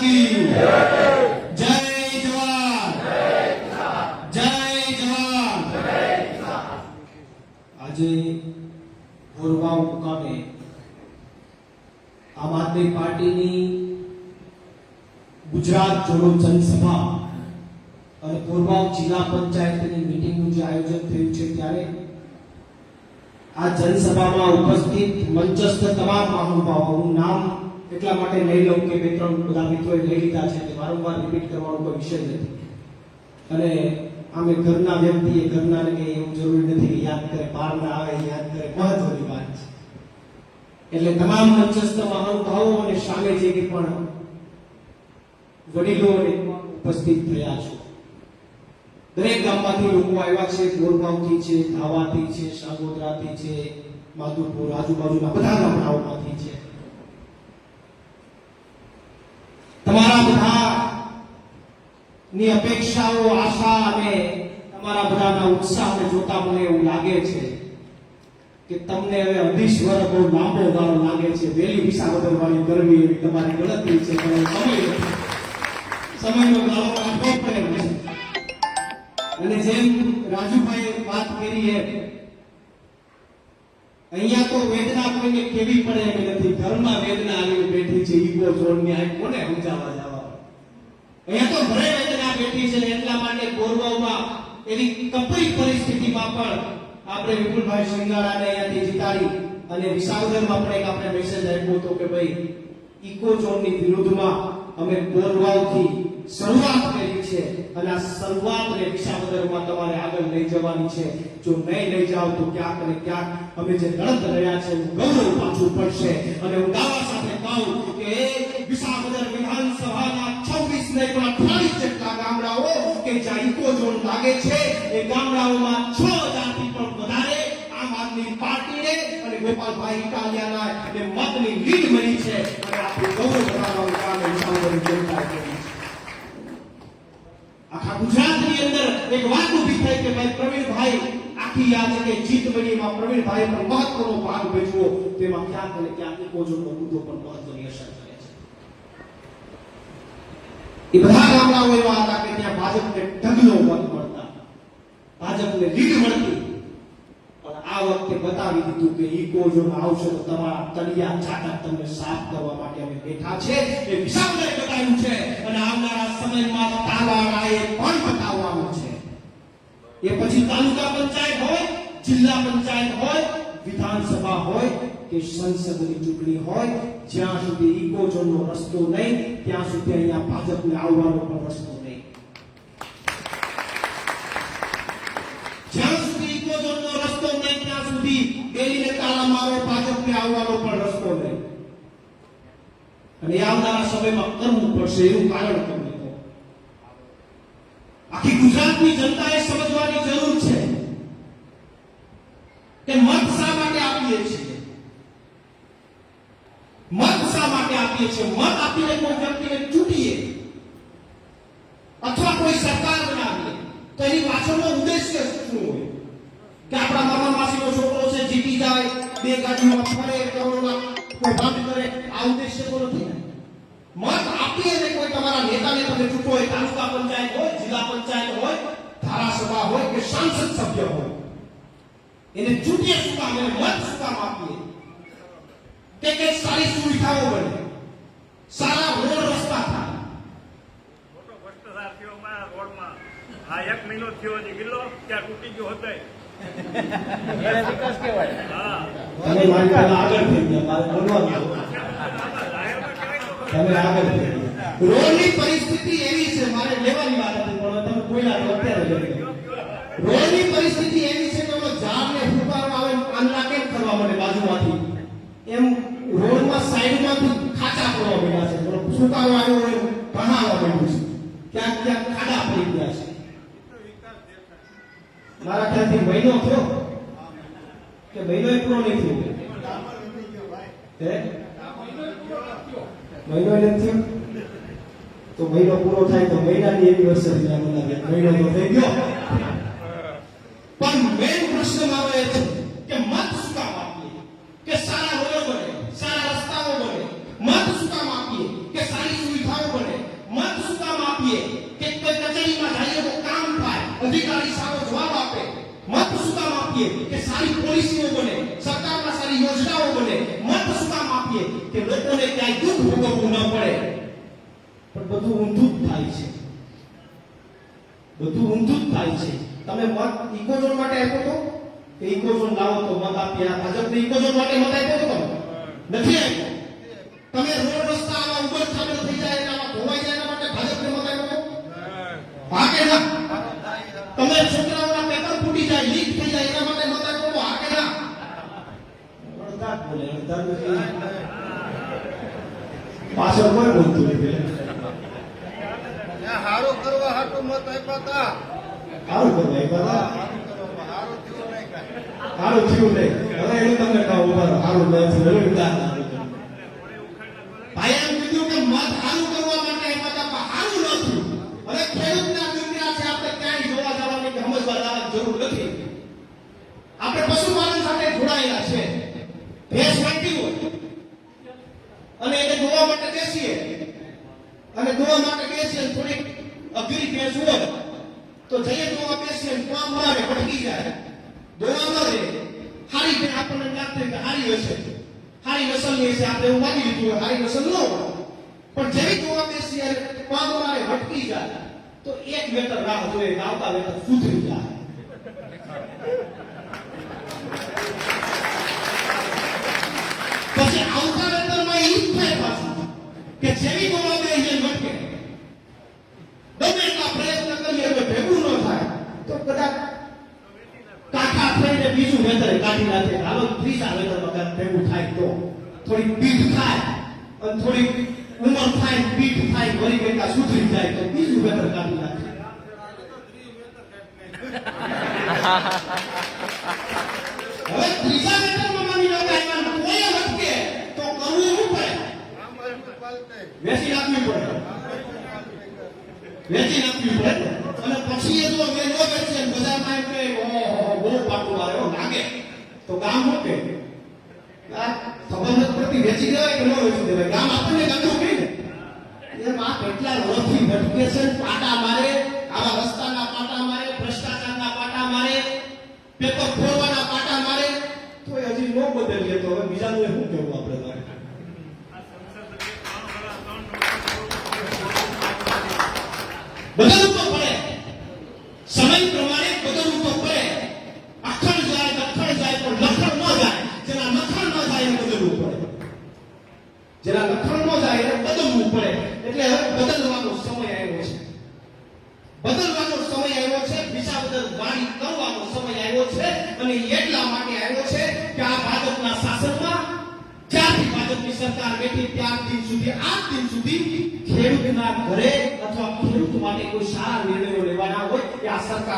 કી જય જવાન જય જવાન આજે ગોરવાવ મુકામે આમ આદમી પાર્ટીની ગુજરાત જોડો જનસભા અને ગોરવાવ જિલ્લા પંચાયતની મીટિંગનું જે આયોજન થયું છે ત્યારે આ જનસભામાં ઉપસ્થિત મંચસ્થ તમામ મહાનુભાવો, હું નામ એટલા માટે લઈ લઉં કે બે ત્રણ બધા મિત્રોએ લઈ લીધા છે વારંવાર રિપીટ કરવાનો કોઈ વિષય નથી. અને આમે ઘરના વ્યક્તિએ ઘરનાને કંઈ એવું જરૂરી નથી કે યાદ કરે બહાર ના આવે, યાદ કરે મહત્વની વાત છે. એટલે તમામ મંચસ્થ મહાનુભાવો અને સામે જે કંઈ પણ વડીલો ઉપસ્થિત થયા છો. દરેક ગામમાંથી લોકો આવ્યા છે ગોરગાંવથી છે, ધાવાથી છે, સાગોદરાથી છે, માધુપુર આજુબાજુના બધા ગામડાઓમાંથી છે તમારા ની અપેક્ષાઓ, આશા અને તમારા બધાના ઉત્સાહને જોતા મને એવું લાગે છે કે તમને હવે અઢીસ બહુ લાંબો ગાળો લાગે છે. વેલી વિસાવદર વાળી ગરમી એવી તમારી ગણતરી છે, પણ સમય સમયનો ગાળો લાંબો પડે અને જેમ રાજુભાઈએ વાત કરી એમ, અહીંયા તો વેદના કોઈને કેવી પડે એમ નથી. ઘરમાં વેદના આવી બેઠી છે, ઈગો જોડની આ કોને સમજાવવા જવા અહીંયા તો ભરે વેદના બેઠી છે એટલા માટે ગોરવાવમાં એવી કપરી પરિસ્થિતિમાં પણ આપણે વિપુલભાઈ શિંગારાને અહીંયાથી જીતાડી અને વિશાલગરમાં પણ એક આપણે મેસેજ આપ્યો હતો કે ભાઈ, ઇકો ઝોનની વિરુદ્ધમાં અમે ગોરવાવથી શરૂઆત કરી છે અને આ શરૂઆતને વિશાલગરમાં તમારે આગળ લઈ જવાની છે. જો નહીં લઈ જાઓ તો ક્યાંક ને ક્યાંક અમે જે લડત રહ્યા છે ગૌરવ પાછું પડશે. અને હું દાવા સાથે કહું કે એ પણ 28 જેટલા ગામડાઓ કે જ્યાં ઇકો ઝોન લાગે છે, એ ગામડાઓમાં 6000 થી પણ વધારે આમ આદમી પાર્ટીને અને ગોપાલભાઈ ઇટાલિયાના એ મતની લીડ મળી છે. અને આપણું ગૌરવ વધારવાનું કામ એ વિસાવદરની કરી. આખા ગુજરાતની અંદર એક વાત ઊભી થઈ કે ભાઈ પ્રવીણભાઈ આખી યાદ કે જીત બની એમાં પ્રવીણભાઈ પણ મહત્વનો ભાગ ભજવો તેમાં ક્યાંક અને ક્યાંક ઇકોઝોનનો મુદ્દો પણ મહત્વની અસર કરે છે એ બધા ગામડાઓ એવા હતા કે ત્યાં ભાજપને ઢગલો મત મળતા. ભાજપને લીડ મળતી. પણ આ વખતે બતાવી દીધું કે ઇકોઝોન આવશે તો તમારા તળિયા છાટા તમને સાફ કરવા માટે અમે બેઠા છે. એ વિશાળને બતાવ્યું છે. અને આવનારા સમયમાં તાલાળાએ પણ બતાવવાનું છે. એ પછી તાલુકા પંચાયત હોય, જિલ્લા પંચાયત હોય વિધાનસભા હોય કે સંસદની ચૂંટણી હોય, જ્યાં સુધી ઇકોઝોનનો રસ્તો નહીં, ત્યાં સુધી અહીંયા ભાજપને આવવાનો પણ રસ્તો નહીં. જ્યાં સુધી ઇકોઝોનનો રસ્તો નહીં, ત્યાં સુધી બેલીને તાળા મારો ભાજપને આવવાનો પણ રસ્તો નહીં. અને આવનારા સમયમાં કરવું પડશે એવું કારણ તમને આખી ગુજરાતની જનતાએ સમજવાની જરૂર છે. કે મત શા માટે આપીએ છીએ? મત શા માટે આપીએ છીએ? મત આપીને કોઈ વ્યક્તિને ચૂંટીએ? અથવા કોઈ સરકાર બનાવીએ? તો એની પાછળનો ઉદ્દેશ્ય શું હોય? કે આપણા મામા માસીનો છોકરો છે, જીતી જાય, બે ગાડીમાં ફરે, કરોડના કોઈ કરે, આ ઉદ્દેશ્ય તો નથી ને? મત આપીએ ને કોઈ તમારા નેતાને તમે ચૂંટો હોય, તાલુકા પંચાયત હોય, જિલ્લા પંચાયત હોય, ધારાસભા હોય કે સાંસદ સભ્ય હોય એને ચૂંટીએ શું કામ એને મત શું કામ આપીએ. કે કે સારી સુવિધાઓ બને. સારા રોડ રસ્તા થાય. મોટો ભ્રષ્ટાચાર થયો અમારા રોડમાં. આ એક મહિનો થયો હજી ગિલ્લો ત્યાં તૂટી ગયો હતો એને વિકાસ કહેવાય. હા. તમે મારી આગળ થઈ ગયા મારે બોલવાનું હતું. જાહેરમાં કહેવાય તો તમે આગળ થઈ ગયા. રોડની પરિસ્થિતિ એવી છે મારે લેવાની વાત હતી પણ તમે કોઈના તો અત્યારે રોડની પરિસ્થિતિ એવી એમ રોડમાં સાઈડમાંથી ખાચા પડવા મળ્યા છે. ફૂંકારો આવ્યો હોય ભણાવવા માંડ્યું છે. ક્યાંક ક્યાંક ખાડા પડી ગયા છે. મારા ખ્યાલથી મહિનો થયો? કે મહિનો પૂરો નહીં થયો? મહિનો નથી થયો? તો મહિનો પૂરો થાય તો મહિનાની એનિવર્સરી મહિનો તો થઈ ગયો. પણ મેન પ્રશ્ન એ છે કે મત શું કામ આપીએ કે સારા રોડો બને સારા રસ્તાઓ બને મત શું કામ આપીએ કે સારી સુવિધાઓ બને આપીએ કે સારી પોલિસીઓ બને સરકારમાં સારી યોજનાઓ બને મત શું કામ આપીએ કે લોકોને ક્યાંય દુઃખ ભોગવવું ન પડે. પણ બધું ઊંધું જ થાય છે. બધું ઊંધું જ થાય છે. તમે મત ઇકોઝોન માટે આપ્યો તો? કે ઇકોઝોન લાવો તો મત આપ્યા ભાજપને ઇકોઝોન માટે મત આપ્યો તો તમે? નથી આપ્યો? તમે રોડ રસ્તા આવા ઉબર ખાબડ થઈ જાય એના ધોવાઈ જાય એના માટે ભાજપને મત આપ્યો? ભાગે ના. તમે છોકરાઓના પેપર ફૂટી જાય લીક થઈ જાય એના માટે મત આપ્યો તો હા કે ના અડધા જ નથી પાછળ કોઈ બોલતું નથી હારું કરવા હાટું મત આપ્યા હતા. કરવા હારું કરવામાં હારું થયું નહીં હારું થયું નહીં. હવે એનું તમને કહું હારું ન થયું હવે ઉદાહરણ આપું તમને. ભાઈ એમ કીધું કે મત સારું કરવા માટે આપ્યા હતા પણ સારું ન થયું હવે ખેડૂતના દીકરા છે આપણે ક્યાંય જોવા જવાની કે સમજવા જવાની જરૂર નથી આપણે પશુપાલન સાથે જોડાયેલા છે ભેંસ વાંટી હોય અને એને જોવા માટે બેસીએ અને જોવા માટે બેસીએ ને થોડીક અઘરી ભેંસ હોય તો જઈએ જોવા બેસીએ ને કામ મારે ભટકી જાય દોવા ન રહે હારી ભેંસ આપણને લાગતી કે હારી હશે. હારી નસલની હશે આપણે એવું માની લીધું હોય, હારી નસલ ન હોય. પણ જેવી જોવા બેસીએ પાંદો મારે ભટકી જાય, તો એક મીટર રાહ જોઈએ આવતા વેતર સુધરી જાય. વેતર કાઢી નાખે. હાલો ત્રીજા વેતરમાં ભેગું થાય તો. થોડી પીઠ થાય અને થોડી ઉંમર થાય, પીઠ થાય, વળી બેટા સુધરી જાય તો બીજું વેતર કાઢી નાખે. હવે ત્રીજા વેતરમાં માની લો કે આવ્યા કોઈ વખતે તો કરવું શું પડે. વેચી નાખવી પડે. વેચી નાખવી પડે. અને પછી એ જો વેચો વેચે બજારમાં એમ કે, ઓહો બહુ પાટો આવ્યો લાગે. તો ગામ મૂકે આ પ્રતિ વેચી દેવાય કે ન વેચી દેવાય? ગામ આપણને ગંદુ કહે ને. એમ કેટલા વર્ષથી ભટકે છે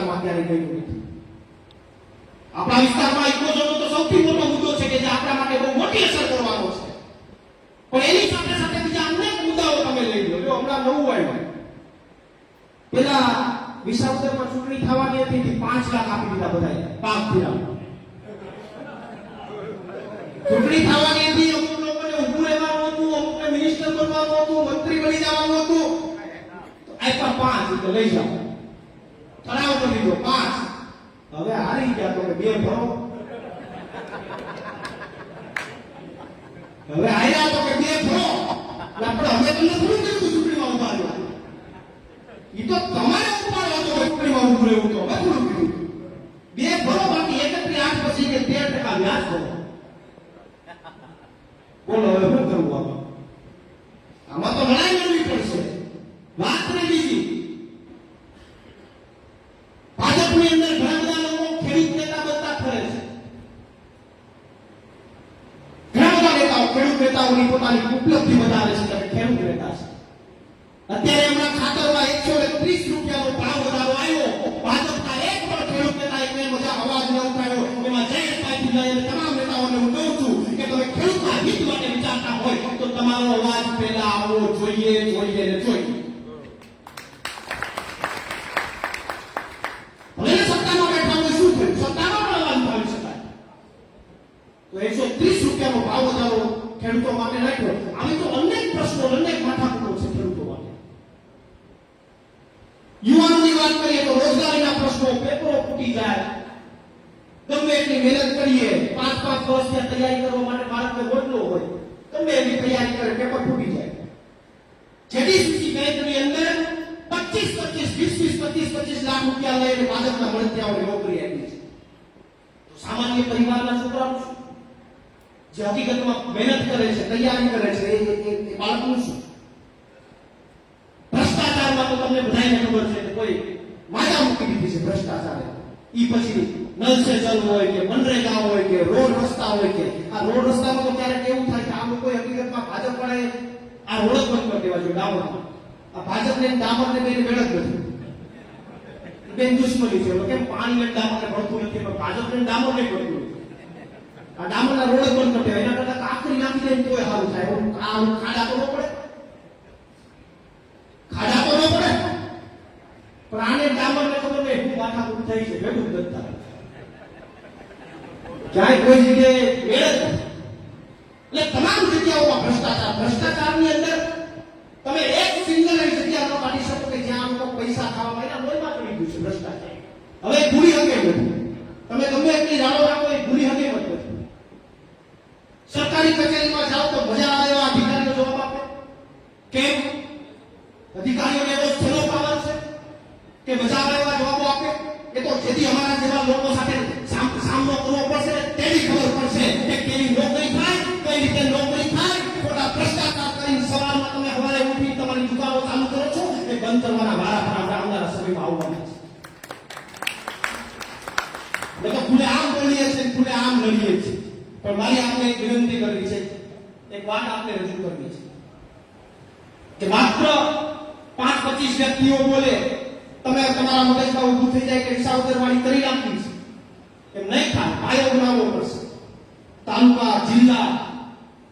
આ અત્યારે ગયું નથી. આપણા વિસ્તારમાં ઇકોઝોનનો તો સૌથી મોટો મુદ્દો છે કે જે આપણા માટે બહુ મોટી અસર કરવાનો છે. પણ એની સાથે સાથે બીજા અનેક મુદ્દાઓ તમે લઈ લો. જો હમણાં નવું આવ્યું. પેલા વિસાવદરમાં ચૂંટણી થવાની હતી તે પાંચ લાખ આપી દીધા બધા પાક થયા ચૂંટણી થવાની હતી, અમુક લોકોને ઊભું રહેવાનું હતું, અમુકને મિનિસ્ટર બનવાનું હતું, મંત્રી બની જવાનું હતું. આપ્યા પાંચ, તો લઈ જાઓ. ઠરાવ લીધો, પાંચ. હવે હારી ગયા તો બે ભરો. હવે હાર્યા તો કે બે ભરો. આપણે હવે તમને થોડું વર્ષની તૈયારી કરવા માટે બાળકને મોટલો હોય તમે એની તૈયારી કરે, પેપર ફૂટી જાય. જેડીસીસી બેંકની અંદર પચીસ પચીસ, વીસ વીસ, પચીસ પચીસ લાખ રૂપિયા લઈને ભાજપના મળતિયાઓને નોકરી આપી છે. તો સામાન્ય પરિવારના છોકરાઓ શું? જે હકીકતમાં મહેનત કરે છે, તૈયારી કરે છે, એ એ- એ બાળકનું શું? ભ્રષ્ટાચારમાં તો તમને બધાને ખબર છે કે કોઈ માયા મૂકી દીધી છે ભ્રષ્ટાચારે. ઈ પછી નલ સે જલ હોય કે મનરેગા હોય કે રોડ રસ્તા હોય કે આ રોડ રસ્તામાં તો ક્યારેક એવું થાય કે આ લોકો હકીકતમાં ભાજપ પણ આ રોડ જ બંધ કરી દેવા જોઈએ ડામરમાં આ ભાજપને ડામરને કઈ મેળ જ નથી. બેન દુશ્મની છે. કેમ પાણી ડામરને ભરતું નથી, પણ ભાજપને ને ડામરને ભરતું આ ડામરના રોડ જ બંધ કરી દેવા. એના કરતા કાકરી નાખી દે તોય સારું થાય. આ ખાડા તો પડે. ખાડા તો પડે. પણ આને ડામરને ખબર નહીં. હું માથા થઈ છે. ભેગું થતું. ક્યાંય કોઈ જગ્યાએ મેળ જ નથી. એટલે તમામ જગ્યાઓમાં ભ્રષ્ટાચાર ભ્રષ્ટાચારની બંધ કરવાના વારા પણ આપણે આવનારા સમયમાં આવવાના છે. એટલે ખુલે આમ બોલીએ છીએ ખુલે આમ લડીએ છીએ. પણ મારી આપને એક વિનંતી કરવી છે, એક વાત આપને રજૂ કરવી છે. કે માત્ર પાંચ પચીસ વ્યક્તિઓ બોલે, તમે તમારા મગજમાં ઊભું થઈ જાય કે વિસાવદરવાળી કરી નાખવી છે. એમ નહીં થાય, પાયો બનાવવો પડશે. તાલુકા, જિલ્લા,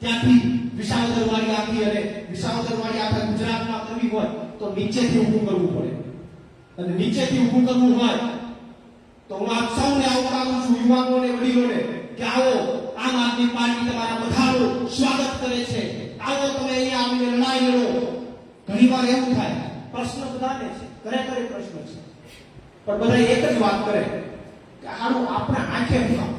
ત્યાંથી વિસાવદરવાળી આખી અને વિસાવદરવાળી આખા ગુજરાતમાં કરવી હોય તો નીચેથી ઊભું કરવું પડે. અને નીચેથી ઊભું કરવું હોય તો હું આપ સૌને આવકારું છું, યુવાનોને, વડીલોને, કે આવો, આમ આદમી પાર્ટી તમારા બધાનું સ્વાગત કરે છે. આવો તમે અહીંયા આવીને લડાઈ લડો. ઘણી વાર એવું થાય, પ્રશ્ન બધાને છે, ઘરે પ્રશ્ન છે. પણ બધા એક જ વાત કરે કે આનું આપણે આંખે શું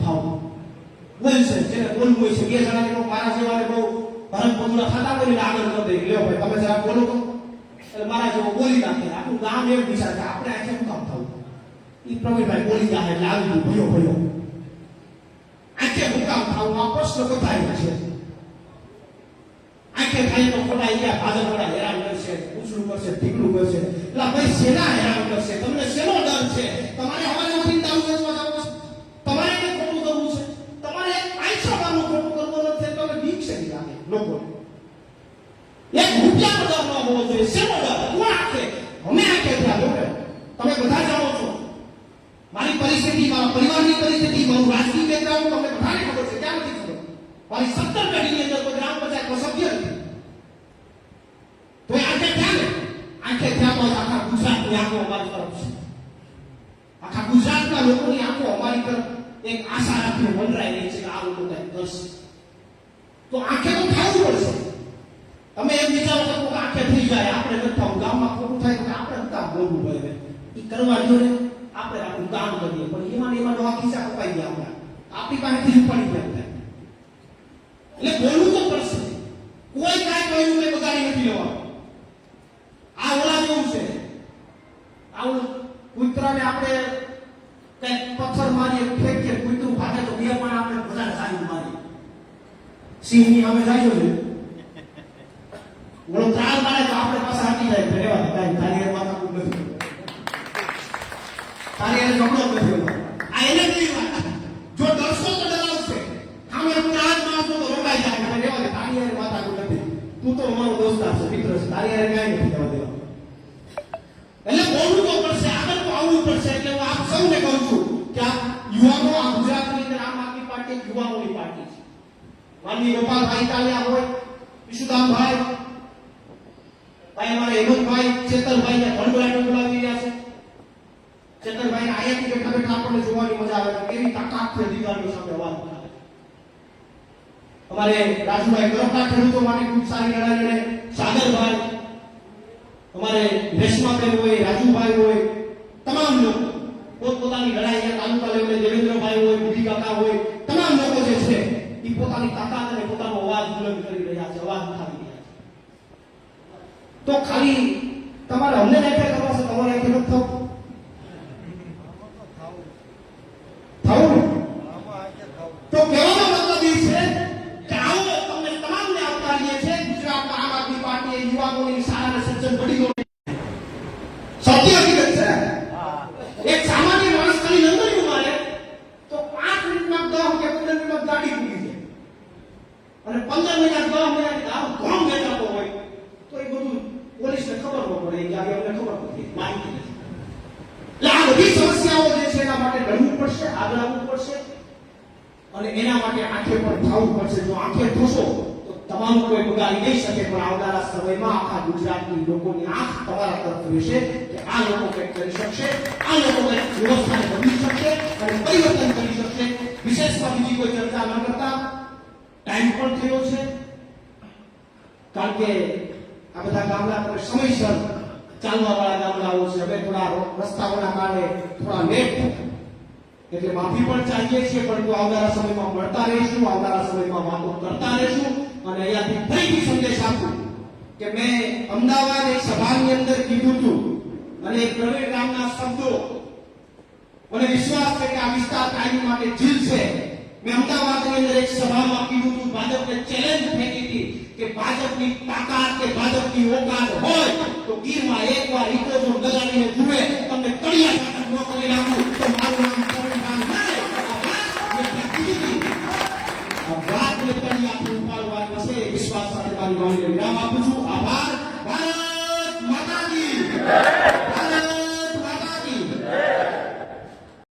બોલશે જેને બોલવું હોય છે, બે જણા મારા જેવાને બહુ ભરત પગલા ખાતા કરીને આગળ ન દે લ્યો ભાઈ, તમે જરા બોલો. તો એટલે મારા જેવો બોલી નાખે આખું ગામ એમ વિચાર કે આપણે આંખે શું કામ થવું? એ પ્રવીણભાઈ બોલી જાય એટલે ભયો ભયો. આંખે હુકામ થવું આ પ્રશ્ન બતાવ્યો છે. આખે ખાઈ તો ખોટા અહીંયા ભાજપ વાળા હેરાન કરશે, ઉછળું કરશે ઢીકડું કરશે. એટલે ભાઈ શેના હેરાન કરશે. તમને શેનો ડર છે? તમારે અમારે ઉઠીને દારૂ વેચવા જવું છે તમારે કંઈ ખોટું કરવું છે તમારે પૈસા વાનું ખોટું કરવું નથી તમે બીક છે લાગે લોકોને એક રૂપિયાનો ડર ન હોવો જોઈએ શેનો ડર કોણ આંખે અમે આંખે થયા લોકો તમે બધા જાણો છો મારી પરિસ્થિતિ મારા પરિવારની પરિસ્થિતિ મારું રાજકીય બેકગ્રાઉન્ડ તમને બધાને ખબર છે ક્યાં નથી મારી સત્તર પેઢીની અંદર કોઈ ગ્રામ પંચાયતનો સભ્ય નથી. તો એ આંખે થયા ને આંખે થયા આખા ગુજરાતની આંખો અમારી તરફ છે. આખા ગુજરાતના લોકોની આંખો અમારી તરફ એક આશા રાખીને વંડરાઈ રહી છે કે આ લોકો કંઈક કરશે. તો આંખે તો થવું પડશે. તમે એમ વિચારો કે આંખે થઈ જાય, આપણે નથી થવું. ગામમાં ખોટું થાય તો આપણે કામ બોલવું પડે. એ કરવા જો ને, આપણે આપણું કામ કરીએ. પણ એમાં એમાં નવા ખિસ્સા કપાઈ ગયા આપણા આપણી પાસેથી ગયા થાય એટલે બોલવું તો પડશે. કોઈ કાંઈ કહ્યું કે બગાડી નથી લેવાનું. આ ઓલા જેવું છે. આવું કૂતરાને આપણે કંઈક પથ્થર મારીએ, ફેંકીએ, કૂતરું ભાગે તો બે પણ આપણે વધારે સારી મારીએ. સિંહની અમે જાય છે ઓલો ત્રાળ મારે તો આપણે પાસે હાકી જાય કે રેવા દે, કાંઈ તારી હારે માથા કૂટ નથી તારી હારે ઝઘડો જ નથી હોતો. આ એને કેવી વાત જો ડરશો તો ડરાવશે આમે ત્રાળ મારશો તો રોકાઈ જાય કે રેવા દે, તારી હારે માથા કૂટ નથી તું તો અમારો દોસ્તાર છે મિત્ર છે. તારી હારે કાંઈ નથી જવા દેવા. એટલે બોલવું તો પડશે, આગળ તો આવવું પડશે. એટલે હું આપ સૌને કહું છું કે આ યુવાનો, આ ગુજરાતની અંદર આમ આદમી પાર્ટી એક યુવાનોની પાર્ટી છે. માનવી ગોપાલભાઈ કાલિયા હોય, વિશુદામભાઈ, ભાઈ અમારે હેમંતભાઈ ચેતનભાઈ ને ભંડોળાટો બોલાવી રહ્યા છે. ચેતનભાઈ આયાથી બેઠા બેઠા આપણને જોવાની મજા આવે કેવી છે અધિકારીઓ સામે વાત. અમારે રાજુભાઈ કરોડના ખેડૂતો માટે ખૂબ સારી લડાઈ લડે. સાગરભાઈ, અમારે રેશમાબેન હોય, રાજુભાઈ હોય, તમામ લોકો પોતપોતાની લડાઈ તાલુકા લેવલે દેવેન્દ્રભાઈ હોય બુઢી કાકા હોય, તમામ લોકો જે છે એ પોતાની તાકાત અને પોતાનો અવાજ બુલંદ કરી રહ્યા છે, અવાજ ઉઠાવી રહ્યા છે. તો ખાલી તમારે અમને નહીં કરવા છે, તમારે નથી થવું. સારા અને સજ્જન વડીલોને સત્ય હકીકત છે હા એક સામાન્ય માણસ ખાલી નંદની ઉંમરે તો પાંચ મિનિટમાં દસ કે પંદર મિનિટમાં ગાડી પૂરી જાય અને પંદર મિનિટ દસ મિનિટ આમ ઘોમ વેચાતો હોય તો એ બધું પોલીસને ખબર ન પડે કે આજે અમને ખબર નથી માહિતી નથી એટલે આ બધી સમસ્યાઓ જે છે એના માટે લડવું પડશે આગળ આવવું પડશે અને એના માટે આંખે પણ થવું પડશે જો આંખે થશો તો તમારું કોઈ બગાડી નહીં શકે પણ આવનારા સમયમાં આખા ગુજરાતની લોકોની આંખ તરફ રહેશે કે આ લોકો કંઈક કરી શકશે આ લોકો કંઈક વ્યવસ્થાને બદલી શકશે અને પરિવર્તન કરી શકશે વિશેષમાં બીજી કોઈ ચર્ચા ન કરતા ટાઈમ પણ થયો છે કારણ કે આ બધા ગામડા પર સમયસર ચાલવા ગામડાઓ છે હવે થોડા રસ્તાઓના કારણે થોડા લેટ એટલે માફી પણ ચાહીએ છીએ પરંતુ આવનારા સમયમાં મળતા રહીશું આવનારા સમયમાં વાતો કરતા રહીશું અને અહીંયાથી ફરીથી સંદેશ આપું કે મેં અમદાવાદ એક સભાની અંદર કીધું હતું અને પ્રવીણ રામના શબ્દો મને વિશ્વાસ છે કે આ વિસ્તાર કાયમ માટે જીલશે મેં અમદાવાદની અંદર એક સભામાં કીધું હતું ભાજપને ચેલેન્જ ફેંકી હતી કે ભાજપની તાકાત કે ભાજપની ઓકાત હોય તો ગીરમાં એકવાર ઇકો જો ગલાડીને જુએ તમને કડિયા તાકાત ન કરી નાખું તો મારું નામ પ્રવીણ રામ ના વાત મેં કરી આપું મારું વાત વિશ્વાસ સાથે મારી વાણીને વિરામ આપું છું Yeah.